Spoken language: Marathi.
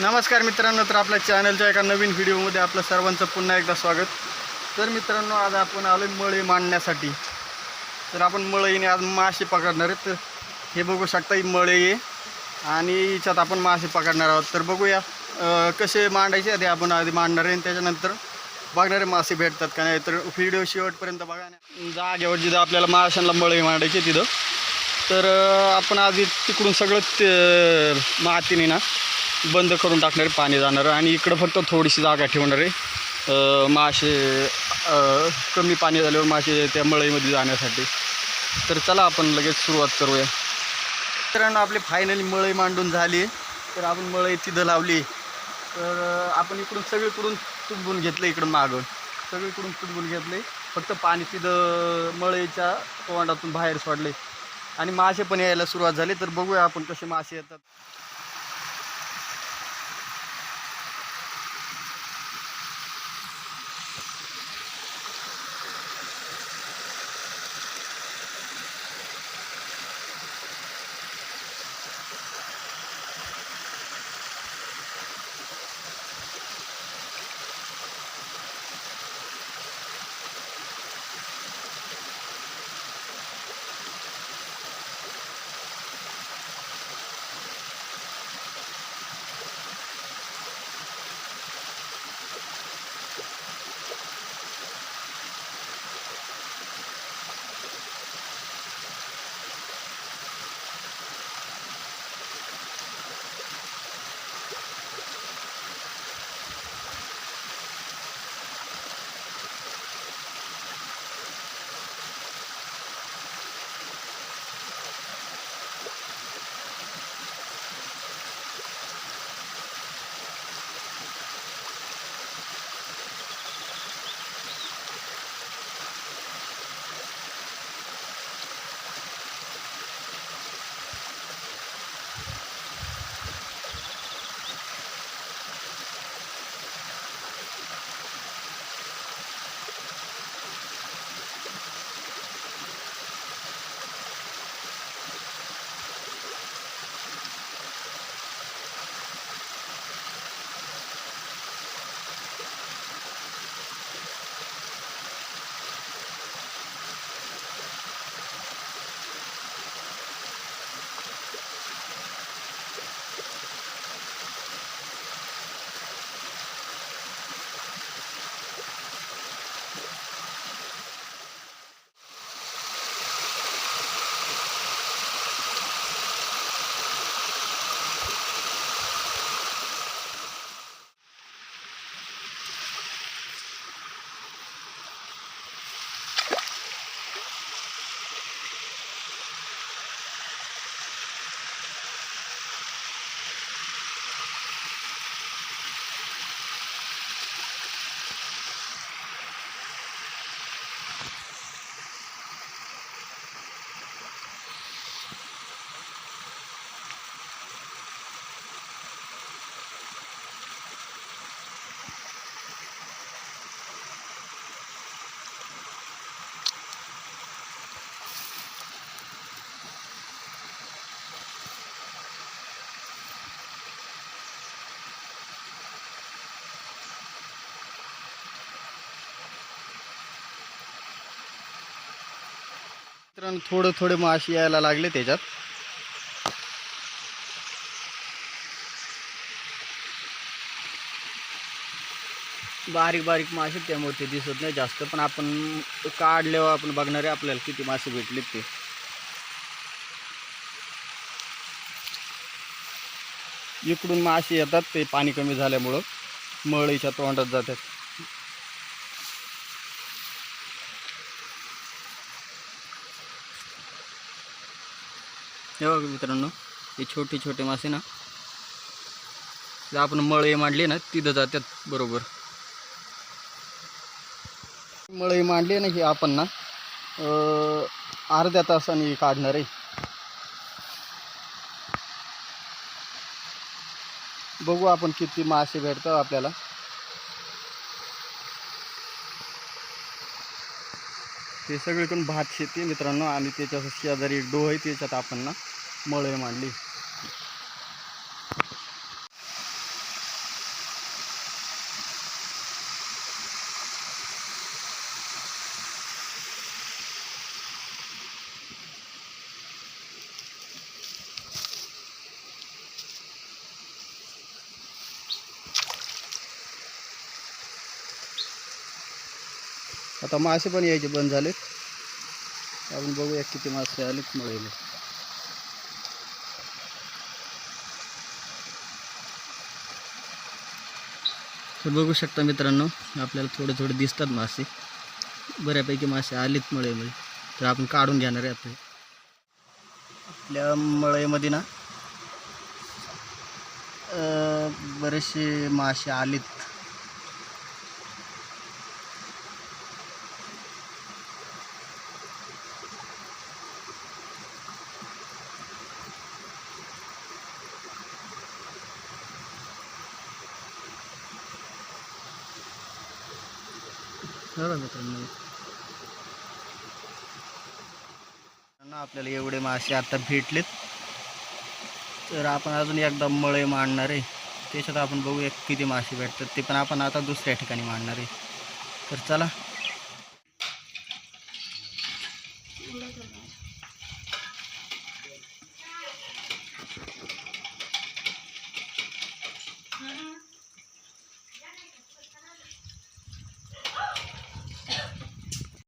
नमस्कार मित्रांनो तर आपल्या चॅनलच्या एका नवीन व्हिडिओमध्ये आपलं सर्वांचं पुन्हा एकदा स्वागत. तर मित्रांनो आज आपण आलो मळी मांडण्यासाठी. तर आपण मळईने आज मासे पकडणार आहेत. तर हे बघू शकता ही. मळई आहे आणि हिच्यात आपण मासे पकडणार आहोत. तर बघूया कसे मांडायचे आधी आपण आधी मांडणार आहे आणि त्याच्यानंतर बघणारे मासे भेटतात का नाही. तर व्हिडिओ शेवटपर्यंत बघा जागेवर जिथं आपल्याला माशांना मळई मांडायची तिथं. तर आपण आधी तिकडून सगळं मातीने ना बंद करून टाकणार आहे, पाणी जाणार आणि इकडं फक्त थोडीशी जागा ठेवणार आहे. मासे कमी पाणी झाल्यावर मासे त्या मळईमध्ये जाण्यासाठी. तर चला आपण लगेच सुरुवात करूया. मित्रांनो आपली फायनली मळई मांडून झाली. आहे तर आपण मळई तिथं लावली. तर आपण इकडून सगळीकडून तुटबून घेतलं इकडं मागं. सगळीकडून तुटबून घेतले. फक्त पाणी तिथं मळईच्या तोंडातून बाहेर सोडले. आणि मासे पण यायला सुरुवात झाली. तर बघूया आपण कसे मासे येतात. मित्रांनो थोडं थोडे मासे यायला लागले त्याच्यात. बारीक बारीक मासे त्यामुळे ते दिसत नाही जास्त पण आपण काढल्यावर आपण बघणारे आपल्याला किती मासे भेटलेत ते. इकडून मासे येतात ते पाणी कमी झाल्यामुळं मळीच्या तोंडात जातात. हे बघा मित्रांनो हे छोटे छोटे मासे ना. आपण मळई मांडली ना तिथं जातात बरोबर. मळई मांडली ना ही आपण ना अर्ध्या तासाने काढणार आहे. बघू आपण किती मासे भेटतात आपल्याला. ते सगळीकडून भात शेती मित्रांनो आणि त्याच्या शेजारी डोह आहे त्याच्यात आपण ना मळे मांडली आता मासे पण यायचे बंद झालेत. आपण बघूया किती मासे आलेत मळेले. तर बघू शकता मित्रांनो आपल्याला थोडे थोडे दिसतात मासे. बऱ्यापैकी मासे आलेत मळईमध्ये तर आपण काढून घेणार आहे आपले आपल्या मळईमध्ये ना बरेचसे मासे आलेत. बघा मित्रांनो. ना आपल्याला एवढे मासे आता भेटलेत. तर आपण अजून एकदा मळे मांडणार आहे. त्याच्यात आपण बघूया किती मासे भेटतात. ते पण आपण आता दुसऱ्या ठिकाणी मांडणार आहे. तर चला